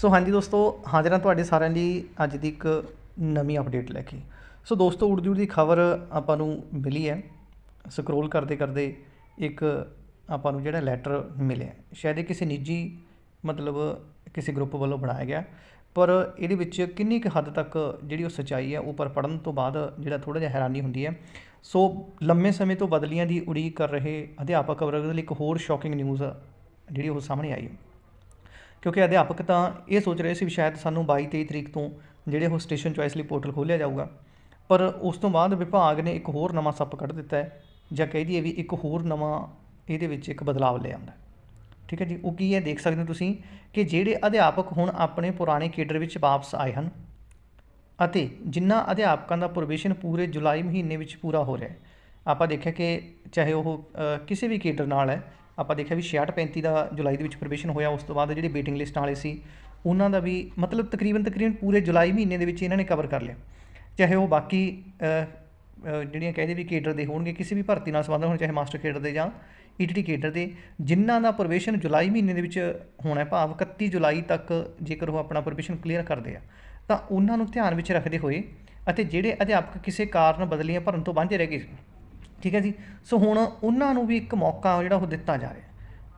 ਸੋ ਹਾਂਜੀ ਦੋਸਤੋ, ਹਾਜ਼ਰਾਂ ਤੁਹਾਡੇ ਸਾਰਿਆਂ ਲਈ ਅੱਜ ਦੀ ਇੱਕ ਨਵੀਂ ਅਪਡੇਟ ਲੈ ਕੇ। ਸੋ ਦੋਸਤੋ ਉੜਦੀ ਉੜਦੀ ਖਬਰ ਆਪਾਂ ਨੂੰ ਮਿਲੀ ਹੈ। ਸਕਰੋਲ ਕਰਦੇ ਕਰਦੇ ਇੱਕ ਆਪਾਂ ਨੂੰ ਜਿਹੜਾ ਲੈਟਰ ਮਿਲਿਆ ਸ਼ਾਇਦ ਇਹ ਕਿਸੇ ਨਿੱਜੀ ਮਤਲਬ ਕਿਸੇ ਗਰੁੱਪ ਵੱਲੋਂ ਬਣਾਇਆ ਗਿਆ। ਪਰ ਇਹਦੇ ਵਿੱਚ ਕਿੰਨੀ ਕੁ ਹੱਦ ਤੱਕ ਜਿਹੜੀ ਉਹ ਸੱਚਾਈ ਹੈ, ਉਹ ਪਰ ਪੜਨ ਤੋਂ ਬਾਅਦ ਜਿਹੜਾ ਥੋੜਾ ਜਿਹਾ ਹੈਰਾਨੀ ਹੁੰਦੀ ਹੈ। ਸੋ ਲੰਮੇ ਸਮੇਂ ਤੋਂ ਬਦਲੀਆਂ ਦੀ ਉਡੀਕ ਕਰ ਰਹੇ ਅਧਿਆਪਕ ਵਰਗ ਦੇ ਲਈ ਇੱਕ ਹੋਰ ਸ਼ੌਕਿੰਗ ਨਿਊਜ਼ ਜਿਹੜੀ ਉਹ ਸਾਹਮਣੇ ਆਈ ਹੈ। ਕਿਉਂਕਿ ਅਧਿਆਪਕ ਤਾਂ ਇਹ ਸੋਚ ਰਹੇ ਸੀ ਵੀ ਸ਼ਾਇਦ ਸਾਨੂੰ 22 23 ਤਰੀਕ ਤੋਂ ਜਿਹੜੇ ਉਹ ਸਟੇਸ਼ਨ ਚੁਆਇਸ ਲਈ ਪੋਰਟਲ ਖੋਲ੍ਹਿਆ ਜਾਊਗਾ। ਪਰ ਉਸ ਤੋਂ ਬਾਅਦ ਵਿਭਾਗ ਨੇ ਇੱਕ ਹੋਰ ਨਵਾਂ ਸੱਪ ਕੱਢ ਦਿੱਤਾ ਹੈ, ਜਾਂ ਕਹਿ ਦਈਏ ਵੀ ਇੱਕ ਹੋਰ ਨਵਾਂ ਇਹਦੇ ਵਿੱਚ ਇੱਕ ਬਦਲਾਵ ਲੈ ਆਉਂਦਾ ਠੀਕ ਹੈ ਜੀ, ਉਹ ਕੀ ਹੈ? ਦੇਖ ਸਕਦੇ ਹੋ ਤੁਸੀਂ ਕਿ ਜਿਹੜੇ ਅਧਿਆਪਕ ਹੁਣ ਆਪਣੇ ਪੁਰਾਣੇ ਕੇਡਰ ਵਿੱਚ ਵਾਪਸ ਆਏ ਹਨ ਅਤੇ ਜਿਨ੍ਹਾਂ ਅਧਿਆਪਕਾਂ ਦਾ ਪ੍ਰੋਬੇਸ਼ਨ ਪੂਰੇ ਜੁਲਾਈ ਮਹੀਨੇ ਵਿੱਚ ਪੂਰਾ ਹੋ ਰਿਹਾ ਹੈ, ਆਪਾਂ ਦੇਖਿਆ ਕਿ ਚਾਹੇ ਉਹ ਕਿਸੇ ਵੀ ਕੇਡਰ ਨਾਲ ਹੈ ਆਪਾਂ ਦੇਖਿਆ ਵੀ 66 35 ਦਾ ਜੁਲਾਈ ਦੇ ਵਿੱਚ ਪ੍ਰੋਬੇਸ਼ਨ ਹੋਇਆ ਉਸ ਤੋਂ ਬਾਅਦ ਜਿਹੜੇ ਵੇਟਿੰਗ ਲਿਸਟ ਵਾਲੇ ਸੀ ਉਹਨਾਂ ਦਾ ਵੀ ਮਤਲਬ ਤਕਰੀਬਨ ਤਕਰੀਬਨ ਪੂਰੇ ਜੁਲਾਈ ਮਹੀਨੇ ਦੇ ਵਿੱਚ ਇਹਨਾਂ ਨੇ ਕਵਰ ਕਰ ਲਿਆ। ਚਾਹੇ ਉਹ ਬਾਕੀ ਅ, ਅ, ਜਿਹੜੀਆਂ ਕਹਿੰਦੇ ਵੀ ਕੇਡਰ ਦੇ ਹੋਣਗੇ ਕਿਸੇ ਵੀ ਭਰਤੀ ਨਾਲ ਸੰਬੰਧ ਹੋਣ ਚਾਹੇ ਮਾਸਟਰ ਕੇਡਰ ਦੇ ਜਾਂ ਈਟੀਟੀ ਕੇਡਰ ਦੇ ਜਿਨ੍ਹਾਂ ਦਾ ਪ੍ਰੋਬੇਸ਼ਨ ਜੁਲਾਈ ਮਹੀਨੇ ਦੇ ਵਿੱਚ ਹੋਣਾ ਭਾਵ 31 ਜੁਲਾਈ ਤੱਕ ਜੇਕਰ ਉਹ ਆਪਣਾ ਪ੍ਰੋਬੇਸ਼ਨ ਕਲੀਅਰ ਕਰਦੇ ਆ ਤਾਂ ਉਹਨਾਂ ਨੂੰ ਧਿਆਨ ਵਿੱਚ ਰੱਖਦੇ ਹੋਏ ਅਤੇ ਜਿਹੜੇ ਅਧਿਆਪਕ ਕਿਸੇ ਕਾਰਨ ਬਦਲੀਆਂ ਭਰਨ ਤੋਂ ਵਾਂਝੇ ਰਹਿ ਗਏ ਸੀ ਠੀਕ ਹੈ ਜੀ? ਸੋ ਹੁਣ ਉਹਨਾਂ ਨੂੰ ਵੀ ਇੱਕ ਮੌਕਾ ਜਿਹੜਾ ਉਹ ਦਿੱਤਾ ਜਾ ਰਿਹਾ।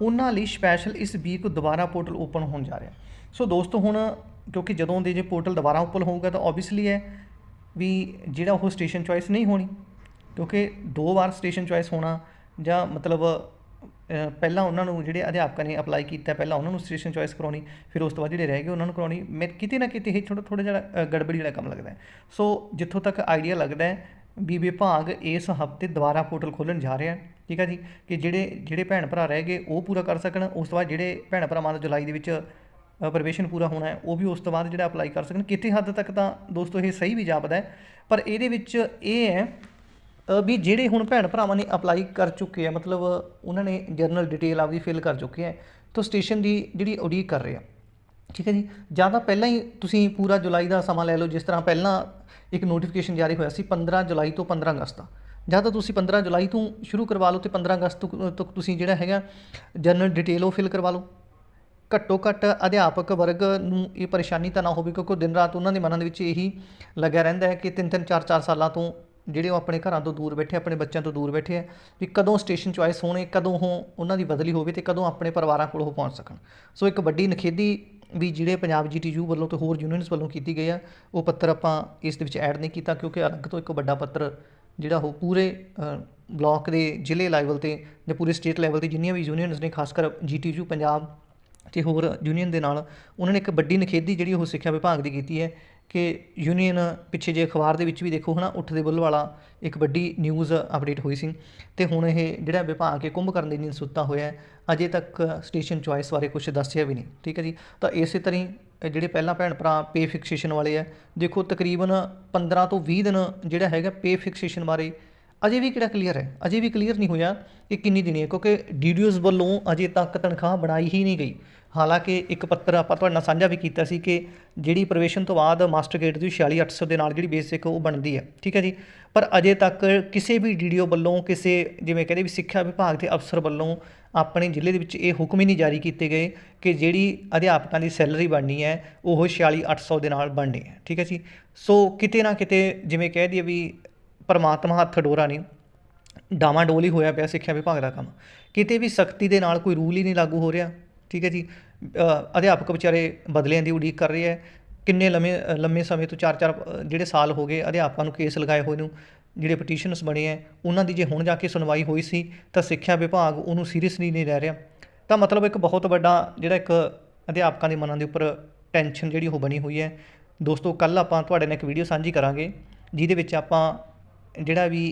ਉਹਨਾਂ ਲਈ ਸਪੈਸ਼ਲ ਇਸ ਵੀਕ ਦੁਬਾਰਾ ਪੋਰਟਲ ਓਪਨ ਹੋਣ ਜਾ ਰਿਹਾ। ਸੋ ਦੋਸਤੋ, ਹੁਣ ਕਿਉਂਕਿ ਜਦੋਂ ਦੇ ਜੇ ਪੋਰਟਲ ਦੁਬਾਰਾ ਓਪਨ ਹੋਊਗਾ ਤਾਂ ਆਬਵੀਅਸਲੀ ਹੈ ਵੀ ਜਿਹੜਾ ਉਹ ਸਟੇਸ਼ਨ ਚੁਆਇਸ ਨਹੀਂ ਹੋਣੀ। ਕਿਉਂਕਿ ਦੋ ਵਾਰ ਸਟੇਸ਼ਨ ਚੁਆਇਸ ਹੋਣਾ ਜਾਂ ਮਤਲਬ ਪਹਿਲਾਂ ਉਹਨਾਂ ਨੂੰ ਜਿਹੜੇ ਅਧਿਆਪਕਾਂ ਨੇ ਅਪਲਾਈ ਕੀਤਾ, ਪਹਿਲਾਂ ਉਹਨਾਂ ਨੂੰ ਸਟੇਸ਼ਨ ਚੁਆਇਸ ਕਰਾਉਣੀ, ਫਿਰ ਉਸ ਤੋਂ ਬਾਅਦ ਜਿਹੜੇ ਰਹਿ ਗਏ ਉਹਨਾਂ ਨੂੰ ਕਰਾਉਣੀ, ਮੈਂ ਕਿਤੇ ਨਾ ਕਿਤੇ ਇਹ ਥੋੜਾ ਥੋੜਾ ਜਿਹਾ ਗੜਬੜੀ ਵਾਲਾ ਕੰਮ ਲੱਗਦਾ ਸੋ ਜਿੱਥੋਂ ਤੱਕ ਆਈਡੀਆ ਲੱਗਦਾ ਹੈ ਵੀ ਵਿਭਾਗ ਇਸ ਹਫ਼ਤੇ ਦੁਬਾਰਾ ਪੋਰਟਲ ਖੋਲ੍ਹਣ ਜਾ ਰਿਹਾ ਹੈ। ਠੀਕ ਹੈ ਜੀ? ਕਿ ਜਿਹੜੇ ਜਿਹੜੇ ਭੈਣ ਭਰਾ ਰਹਿ ਗਏ, ਉਹ ਪੂਰਾ ਕਰ ਸਕਣ। ਉਸ ਤੋਂ ਬਾਅਦ ਜਿਹੜੇ ਭੈਣ ਭਰਾਵਾਂ ਦਾ ਜੁਲਾਈ ਦੇ ਵਿੱਚ ਪ੍ਰਵੇਸ਼ਨ ਪੂਰਾ ਹੋਣਾ ਹੈ, ਉਹ ਵੀ ਉਸ ਤੋਂ ਬਾਅਦ ਜਿਹੜਾ ਅਪਲਾਈ ਕਰ ਸਕਣ। ਕਿਤੇ ਹੱਦ ਤੱਕ ਤਾਂ ਦੋਸਤੋ ਇਹ ਸਹੀ ਵੀ ਜਾਪਦਾ ਹੈ। ਪਰ ਇਹਦੇ ਵਿੱਚ ਇਹ ਹੈ ਵੀ ਜਿਹੜੇ ਹੁਣ ਭੈਣ ਭਰਾਵਾਂ ਨੇ ਅਪਲਾਈ ਕਰ ਚੁੱਕੇ ਆ, ਮਤਲਬ ਉਹਨਾਂ ਨੇ ਜਰਨਲ ਡਿਟੇਲ ਆਪਦੀ ਫਿਲ ਕਰ ਚੁੱਕੇ ਆ, ਤਾਂ ਸਟੇਸ਼ਨ ਦੀ ਜਿਹੜੀ ਉਡੀਕ ਕਰ ਰਹੇ ਆ। ਠੀਕ ਹੈ ਜੀ? ਜਾਂ ਤਾਂ ਪਹਿਲਾਂ ਹੀ ਤੁਸੀਂ ਪੂਰਾ ਜੁਲਾਈ ਦਾ ਸਮਾਂ ਲੈ ਲਓ, ਜਿਸ ਤਰ੍ਹਾਂ ਪਹਿਲਾਂ ਇੱਕ ਨੋਟੀਫਿਕੇਸ਼ਨ ਜਾਰੀ ਹੋਇਆ ਸੀ 15 ਜੁਲਾਈ ਤੋਂ 15 ਅਗਸਤ ਦਾ। ਜਾਂ ਤਾਂ ਤੁਸੀਂ 15 ਜੁਲਾਈ ਤੋਂ ਸ਼ੁਰੂ ਕਰਵਾ ਲਓ ਤੇ 15 ਅਗਸਤ ਤੱਕ ਤੁਸੀਂ ਜਿਹੜਾ ਹੈਗਾ ਜਨਰਲ ਡਿਟੇਲ ਉਹ ਫਿਲ ਕਰਵਾ ਲਓ। ਘੱਟੋ ਘੱਟ ਅਧਿਆਪਕ ਵਰਗ ਨੂੰ ਇਹ ਪਰੇਸ਼ਾਨੀ ਤਾਂ ਨਾ ਹੋਵੇ, ਕਿਉਂਕਿ ਦਿਨ ਰਾਤ ਉਹਨਾਂ ਦੇ ਮਨਾਂ ਦੇ ਵਿੱਚ ਇਹੀ ਲੱਗਿਆ ਰਹਿੰਦਾ ਹੈ ਕਿ ਤਿੰਨ ਤਿੰਨ ਚਾਰ ਚਾਰ ਸਾਲਾਂ ਤੋਂ ਜਿਹੜੇ ਉਹ ਆਪਣੇ ਘਰਾਂ ਤੋਂ ਦੂਰ ਬੈਠੇ, ਆਪਣੇ ਬੱਚਿਆਂ ਤੋਂ ਦੂਰ ਬੈਠੇ ਆ, ਵੀ ਕਦੋਂ ਸਟੇਸ਼ਨ ਚੁਆਇਸ ਹੋਣੇ ਕਦੋਂ ਉਹ ਉਹਨਾਂ ਦੀ ਬਦਲੀ ਹੋਵੇ ਤੇ ਕਦੋਂ ਆਪਣੇ ਪਰਿਵਾਰਾਂ ਕੋਲ ਉਹ ਪਹੁੰਚ ਸਕਣ। ਸੋ ਇੱਕ ਵੱਡੀ ਨਖੇਦੀ ਵੀ ਜਿਹੜੇ ਪੰਜਾਬ ਜੀਟੀਯੂ ਵੱਲੋਂ ਤੇ ਹੋਰ ਯੂਨੀਅਨਸ ਵੱਲੋਂ ਕੀਤੀ ਗਈ ਆ, ਉਹ ਪੱਤਰ ਆਪਾਂ ਇਸ ਦੇ ਵਿੱਚ ਐਡ ਨਹੀਂ ਕੀਤਾ ਕਿਉਂਕਿ ਅਲੱਗ ਤੋਂ ਇੱਕ ਵੱਡਾ ਪੱਤਰ ਜਿਹੜਾ ਉਹ ਪੂਰੇ ਬਲਾਕ ਦੇ ਜ਼ਿਲ੍ਹੇ ਲੈਵਲ ਤੇ ਜਾਂ ਪੂਰੇ ਸਟੇਟ ਲੈਵਲ ਤੇ ਜਿੰਨੀਆਂ ਵੀ ਯੂਨੀਅਨਸ ਨੇ, ਖਾਸ ਕਰ ਜੀਟੀਯੂ ਪੰਜਾਬ ਤੇ ਹੋਰ ਯੂਨੀਅਨ ਦੇ ਨਾਲ, ਉਹਨਾਂ ਨੇ ਇੱਕ ਵੱਡੀ ਨਖੇਦੀ ਜਿਹੜੀ ਉਹ ਸਿੱਖਿਆ ਵਿਭਾਗ ਦੀ ਕੀਤੀ ਹੈ ਕਿ ਯੂਨੀਅਨ ਪਿੱਛੇ ਜੇ ਅਖਬਾਰ ਦੇ ਵਿੱਚ ਵੀ ਦੇਖੋ ਹਨਾ ਉੱਠਦੇ ਬੁੱਲ ਵਾਲਾ ਇੱਕ ਵੱਡੀ ਨਿਊਜ਼ ਅਪਡੇਟ ਹੋਈ ਸੀ ਤੇ ਹੁਣ ਇਹ ਜਿਹੜਾ ਵਿਭਾਗ ਕੇ ਕੁੰਭ ਕਰਨ ਦੇ ਨਹੀਂ ਸੁੱਤਾ ਹੋਇਆ ਅਜੇ ਤੱਕ ਸਟੇਸ਼ਨ ਚੁਆਇਸ ਬਾਰੇ ਕੁਝ ਦੱਸਿਆ ਵੀ ਨਹੀਂ, ਠੀਕ ਹੈ ਜੀ? ਤਾਂ ਇਸੇ ਤਰ੍ਹਾਂ ਹੀ ਜਿਹੜੇ ਪਹਿਲਾਂ ਭੈਣ ਭਰਾ ਪੇ ਫਿਕਸੇਸ਼ਨ ਵਾਲੇ ਆ ਦੇਖੋ ਤਕਰੀਬਨ 15 ਤੋਂ 20 ਦਿਨ ਜਿਹੜਾ ਹੈਗਾ ਪੇ ਫਿਕਸੇਸ਼ਨ ਬਾਰੇ ਅਜੇ ਵੀ ਕਿਹੜਾ ਕਲੀਅਰ ਹੈ? ਅਜੇ ਵੀ ਕਲੀਅਰ ਨਹੀਂ ਹੋਇਆ ਕਿ ਕਿੰਨੀ ਦੇਣੀ ਹੈ, ਕਿਉਂਕਿ ਡੀਡੀਓਜ਼ ਵੱਲੋਂ ਅਜੇ ਤੱਕ ਤਨਖਾਹ ਬਣਾਈ ਹੀ ਨਹੀਂ ਗਈ। ਹਾਲਾਂਕਿ ਇੱਕ ਪੱਤਰ ਆਪਾਂ ਤੁਹਾਡੇ ਨਾਲ ਸਾਂਝਾ ਵੀ ਕੀਤਾ ਸੀ ਕਿ ਜਿਹੜੀ ਪ੍ਰਵੇਸ਼ਨ ਤੋਂ ਬਾਅਦ ਮਾਸਟਰ ਗੇਟ ਦੀ 46800 ਦੇ ਨਾਲ ਜਿਹੜੀ ਬੇਸਿਕ ਉਹ ਬਣਦੀ ਹੈ, ਠੀਕ ਹੈ ਜੀ? ਪਰ ਅਜੇ ਤੱਕ ਕਿਸੇ ਵੀ ਡੀਡੀਓ ਵੱਲੋਂ, ਕਿਸੇ ਜਿਵੇਂ ਕਹਿੰਦੇ ਵੀ ਸਿੱਖਿਆ ਵਿਭਾਗ ਦੇ ਅਫਸਰ ਵੱਲੋਂ ਆਪਣੇ ਜ਼ਿਲ੍ਹੇ ਦੇ ਵਿੱਚ ਇਹ ਹੁਕਮ ਹੀ ਨਹੀਂ ਜਾਰੀ ਕੀਤੇ ਗਏ ਕਿ ਜਿਹੜੀ ਅਧਿਆਪਕਾਂ ਦੀ ਸੈਲਰੀ ਬਣਨੀ ਹੈ, ਉਹ 46800 ਦੇ ਨਾਲ ਬਣਨੀ ਹੈ, ਠੀਕ ਹੈ ਜੀ? ਸੋ ਕਿਤੇ ਨਾ ਕਿਤੇ ਜਿਵੇਂ ਕਹਿ ਦਈਏ ਵੀ ਪਰਮਾਤਮਾ ਹੱਥ ਡੋਰਾ ਨਹੀਂ, ਡਾਵਾਂ ਡੋਲ ਹੀ ਹੋਇਆ ਪਿਆ ਸਿੱਖਿਆ ਵਿਭਾਗ ਦਾ ਕੰਮ। ਕਿਤੇ ਵੀ ਸਖਤੀ ਦੇ ਨਾਲ ਕੋਈ ਰੂਲ ਹੀ ਨਹੀਂ ਲਾਗੂ ਹੋ ਰਿਹਾ ਠੀਕ ਹੈ ਜੀ। ਅਧਿਆਪਕ ਵਿਚਾਰੇ ਬਦਲਿਆਂ ਦੀ ਉਡੀਕ ਕਰ ਰਹੇ ਹੈ। ਕਿੰਨੇ ਲੰਮੇ ਲੰਮੇ ਸਮੇਂ ਤੋਂ ਚਾਰ ਚਾਰ ਅ, ਜਿਹੜੇ ਸਾਲ ਹੋ ਗਏ ਅਧਿਆਪਕਾਂ ਨੂੰ ਕੇਸ ਲਗਾਏ ਹੋਏ ਨੂੰ ਜਿਹੜੇ ਪਟੀਸ਼ਨਸ ਬਣੇ ਹੈ ਉਹਨਾਂ ਦੀ ਜੇ ਹੁਣ ਜਾ ਕੇ ਸੁਣਵਾਈ ਹੋਈ ਸੀ ਤਾਂ ਸਿੱਖਿਆ ਵਿਭਾਗ ਉਹਨੂੰ ਸੀਰੀਅਸਲੀ ਨਹੀਂ ਲੈ ਰਿਹਾ। ਤਾਂ ਮਤਲਬ ਇੱਕ ਬਹੁਤ ਵੱਡਾ ਜਿਹੜਾ ਇੱਕ ਅਧਿਆਪਕਾਂ ਦੇ ਮਨਾਂ ਦੇ ਉੱਪਰ ਟੈਨਸ਼ਨ ਜਿਹੜੀ ਉਹ ਬਣੀ ਹੋਈ ਹੈ। ਦੋਸਤੋ ਕੱਲ ਆਪਾਂ ਤੁਹਾਡੇ ਨਾਲ ਇੱਕ ਵੀਡੀਓ ਸਾਂਝੀ ਕਰਾਂਗੇ ਜਿਹਦੇ ਵਿੱਚ ਆਪਾਂ ਜਿਹੜਾ ਵੀ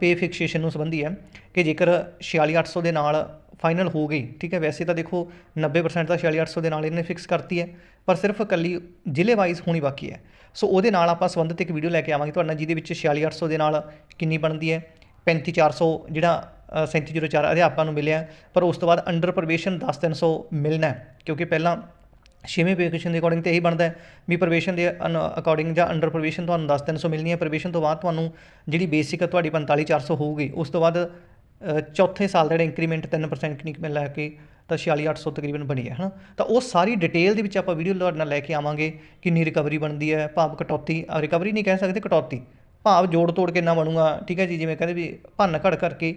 ਪੇ ਫਿਕਸੇਸ਼ਨ ਨੂੰ ਸੰਬੰਧੀ ਹੈ ਕਿ ਜੇਕਰ 46800 ਦੇ ਨਾਲ ਫਾਈਨਲ ਹੋ ਗਈ। ਠੀਕ ਹੈ ਵੈਸੇ ਤਾਂ ਦੇਖੋ 90% ਤਾਂ 46800 ਦੇ ਨਾਲ ਇਹਨੇ ਫਿਕਸ ਕਰਤੀ ਹੈ ਪਰ ਸਿਰਫ ਇਕੱਲੀ ਜ਼ਿਲ੍ਹੇ ਵਾਈਜ਼ ਹੋਣੀ ਬਾਕੀ ਹੈ। ਸੋ ਉਹਦੇ ਨਾਲ ਆਪਾਂ ਸੰਬੰਧਿਤ ਇੱਕ ਵੀਡੀਓ ਲੈ ਕੇ ਆਵਾਂਗੇ ਤੁਹਾਡਾ ਜਿਹਦੇ ਵਿੱਚ 46800 ਦੇ ਨਾਲ ਕਿੰਨੀ ਬਣਦੀ ਹੈ 35400 ਜਿਹੜਾ ਅ, 3704 ਅਧਿਆਪਕਾਂ ਨੂੰ ਮਿਲਿਆ। ਪਰ ਉਸ ਤੋਂ ਬਾਅਦ ਅੰਡਰ ਪ੍ਰੋਬੇਸ਼ਨ 10300 ਮਿਲਣਾ ਕਿਉਂਕਿ ਪਹਿਲਾਂ ਛੇਵੇਂ ਪੇਕੇਸ਼ਨ ਦੇ ਅਕੋਰਡਿੰਗ ਤੇ ਇਹੀ ਬਣਦਾ ਵੀ ਪ੍ਰਵੇਸ਼ਨ ਦੇ ਅਕੋਰਡਿੰਗ ਜਾਂ ਅੰਡਰ ਪ੍ਰੋਬੇਸ਼ਨ ਤੁਹਾਨੂੰ 10300 ਮਿਲਣੀ ਹੈ। ਪ੍ਰਵੇਸ਼ਨ ਤੋਂ ਬਾਅਦ ਤੁਹਾਨੂੰ ਜਿਹੜੀ ਬੇਸਿਕ ਤੁਹਾਡੀ 45400 ਹੋਊਗੀ। ਉਸ ਤੋਂ ਬਾਅਦ ਚੌਥੇ ਸਾਲ ਦਾ ਜਿਹੜਾ ਇੰਕਰੀਮੈਂਟ 3% ਨਿਕਲ ਲੈ ਕੇ ਤਾਂ 46800 ਤਕਰੀਬਨ ਬਣੀ ਹੈ ਹਨਾ ਤਾਂ ਉਹ ਸਾਰੀ ਡਿਟੇਲ ਦੇ ਵਿੱਚ ਆਪਾਂ ਵੀਡੀਓ ਤੁਹਾਡੇ ਨਾਲ ਲੈ ਕੇ ਆਵਾਂਗੇ ਕਿੰਨੀ ਰਿਕਵਰੀ ਬਣਦੀ ਹੈ, ਭਾਵ ਕਟੌਤੀ ਰਿਕਵਰੀ ਨਹੀਂ ਕਹਿ ਸਕਦੇ, ਕਟੌਤੀ। ਭਾਵ ਜੋੜ ਤੋੜ ਕਿੰਨਾ ਬਣੂਗਾ, ਠੀਕ ਹੈ ਜੀ? ਜਿਵੇਂ ਕਹਿੰਦੇ ਵੀ ਭੰਨ ਘੜ ਕਰਕੇ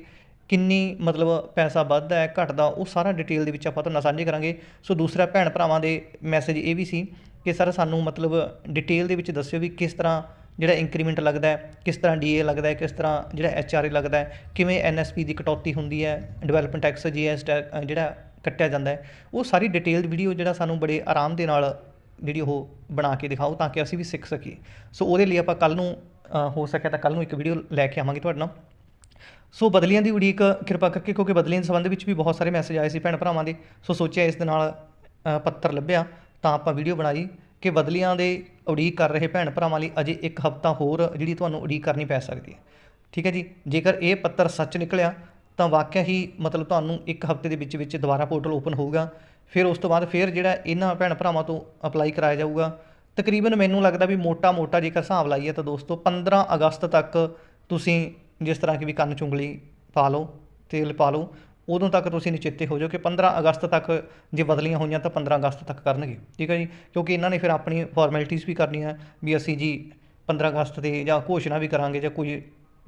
ਕਿੰਨੀ ਮਤਲਬ ਪੈਸਾ ਵੱਧਦਾ ਹੈ, ਘਟਦਾ, ਉਹ ਸਾਰਾ ਡਿਟੇਲ ਦੇ ਵਿੱਚ ਆਪਾਂ ਤੁਹਾਨੂੰ ਸਾਂਝੇ ਕਰਾਂਗੇ। ਸੋ ਦੂਸਰਾ ਭੈਣ ਭਰਾਵਾਂ ਦੇ ਮੈਸੇਜ ਇਹ ਵੀ ਸੀ ਕਿ ਸਰ ਸਾਨੂੰ ਮਤਲਬ ਡਿਟੇਲ ਦੇ ਵਿੱਚ ਦੱਸਿਓ ਵੀ ਕਿਸ ਤਰ੍ਹਾਂ ਜਿਹੜਾ ਇੰਕਰੀਮੈਂਟ ਲੱਗਦਾ ਕਿਸ ਤਰ੍ਹਾਂ ਡੀਏ ਲੱਗਦਾ ਕਿਸ ਤਰ੍ਹਾਂ ਜਿਹੜਾ ਐਚਆਰਏ ਲੱਗਦਾ ਹੈ, ਕਿਵੇਂ ਐਨਐਸਪੀ ਦੀ ਕਟੌਤੀ ਹੁੰਦੀ ਹੈ ਡਿਵੈਲਪਮੈਂਟ ਟੈਕਸ ਜੀਐਸ ਜਿਹੜਾ ਕੱਟਿਆ ਜਾਂਦਾ ਉਹ ਸਾਰੀ ਡਿਟੇਲਡ ਵੀਡੀਓ ਜਿਹੜਾ ਸਾਨੂੰ ਬੜੇ ਆਰਾਮ ਦੇ ਨਾਲ ਜਿਹੜੀ ਉਹ ਬਣਾ ਕੇ ਦਿਖਾਓ ਤਾਂ ਕਿ ਅਸੀਂ ਵੀ ਸਿੱਖ ਸਕੀਏ। ਸੋ ਉਹਦੇ ਲਈ ਆਪਾਂ ਕੱਲ ਨੂੰ ਹੋ ਸਕਿਆ ਤਾਂ ਕੱਲ ਨੂੰ ਇੱਕ ਵੀਡੀਓ ਲੈ ਕੇ ਆਵਾਂਗੇ ਤੁਹਾਡੇ ਨਾਲ। ਸੋ ਬਦਲੀਆਂ ਦੀ ਉਡੀਕ ਕਿਰਪਾ ਕਰਕੇ, ਕਿਉਂਕਿ ਬਦਲੀਆਂ ਦੇ ਸੰਬੰਧ ਵਿੱਚ ਵੀ ਬਹੁਤ ਸਾਰੇ ਮੈਸੇਜ ਆਏ ਸੀ ਭੈਣ ਭਰਾਵਾਂ ਦੇ। ਸੋ ਸੋਚਿਆ ਇਸ ਦੇ ਨਾਲ ਪੱਤਰ ਲੱਭਿਆ, ਤਾਂ ਆਪਾਂ ਵੀਡੀਓ ਬਣਾਈ। ਕਿ ਬਦਲੀਆਂ ਦੇ ਉਡੀਕ ਕਰ ਰਹੇ ਭੈਣ ਭਰਾਵਾਂ ਲਈ ਅਜੇ ਇੱਕ ਹਫ਼ਤਾ ਹੋਰ ਜਿਹੜੀ ਤੁਹਾਨੂੰ ਉਡੀਕ ਕਰਨੀ ਪੈ ਸਕਦੀ ਹੈ। ਠੀਕ ਹੈ ਜੀ? ਜੇਕਰ ਇਹ ਪੱਤਰ ਸੱਚ ਨਿਕਲਿਆ, ਤਾਂ ਵਾਕਿਆ ਹੀ ਮਤਲਬ ਤੁਹਾਨੂੰ ਇੱਕ ਹਫ਼ਤੇ ਦੇ ਵਿੱਚ ਵਿੱਚ ਦੁਬਾਰਾ ਪੋਰਟਲ ਓਪਨ ਹੋਊਗਾ। ਫਿਰ ਉਸ ਤੋਂ ਬਾਅਦ ਫਿਰ ਜਿਹੜਾ ਇਹਨਾਂ ਭੈਣ ਭਰਾਵਾਂ ਤੋਂ ਅਪਲਾਈ ਕਰਾਇਆ ਜਾਊਗਾ। ਤਕਰੀਬਨ ਮੈਨੂੰ ਲੱਗਦਾ ਵੀ ਮੋਟਾ-ਮੋਟਾ ਜੇਕਰ ਹਿਸਾਬ ਲਾਈਏ ਤਾਂ ਦੋਸਤੋ 15 ਅਗਸਤ ਤੱਕ ਤੁਸੀਂ ਜਿਸ ਤਰ੍ਹਾਂ ਕਿ ਵੀ ਕੰਨ ਚੁੰਗਲੀ ਪਾ ਲਓ, ਤੇਲ ਪਾ ਲਓ ਉਦੋਂ ਤੱਕ ਤੁਸੀਂ ਨਿਚਿੱਤੇ ਹੋ ਜਾਓ ਕਿ 15 ਅਗਸਤ ਤੱਕ ਜੇ ਬਦਲੀਆਂ ਹੋਈਆਂ ਤਾਂ 15 ਅਗਸਤ ਤੱਕ ਕਰਨਗੇ, ਠੀਕ ਹੈ ਜੀ? ਕਿਉਂਕਿ ਇਹਨਾਂ ਨੇ ਫਿਰ ਆਪਣੀ ਫਾਰਮੈਲਿਟੀਜ਼ ਵੀ ਕਰਨੀਆਂ ਵੀ ਅਸੀਂ ਜੀ 15 ਅਗਸਤ ਤੇ ਜਾਂ ਘੋਸ਼ਣਾ ਵੀ ਕਰਾਂਗੇ ਜਾਂ ਕੋਈ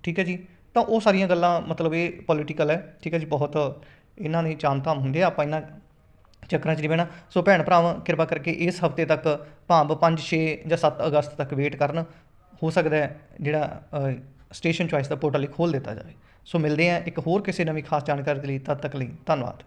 ਠੀਕ ਹੈ ਜੀ? ਤਾਂ ਉਹ ਸਾਰੀਆਂ ਗੱਲਾਂ ਮਤਲਬ ਇਹ ਪੋਲੀਟੀਕਲ ਹੈ, ਠੀਕ ਹੈ ਜੀ? ਬਹੁਤ ਇਹਨਾਂ ਨੇ ਚਾਮ-ਧਾਮ ਹੁੰਦੇ ਆ, ਆਪਾਂ ਇਹਨਾਂ ਚੱਕਰਾਂ 'ਚ ਨਹੀਂ ਬਹਿਣਾ। ਸੋ ਭੈਣ ਭਰਾਵਾਂ, ਕਿਰਪਾ ਕਰਕੇ ਇਸ ਹਫ਼ਤੇ ਤੱਕ ਭਾਵੇਂ 5 6 ਜਾਂ 7 ਅਗਸਤ ਤੱਕ ਵੇਟ ਕਰਨ। ਹੋ ਸਕਦਾ ਹੈ ਜਿਹੜਾ ਸਟੇਸ਼ਨ ਚੁਆਇਸ ਦਾ ਪੋਰਟਲ ਖੋਲ ਦਿੱਤਾ ਜਾਵੇ। ਸੋ ਮਿਲਦੇ ਹਾਂ ਇੱਕ ਹੋਰ ਕਿਸੇ ਨਵੀਂ ਖਾਸ ਜਾਣਕਾਰੀ ਦੇ ਲਈ, ਤਦ ਤੱਕ ਲਈ ਧੰਨਵਾਦ।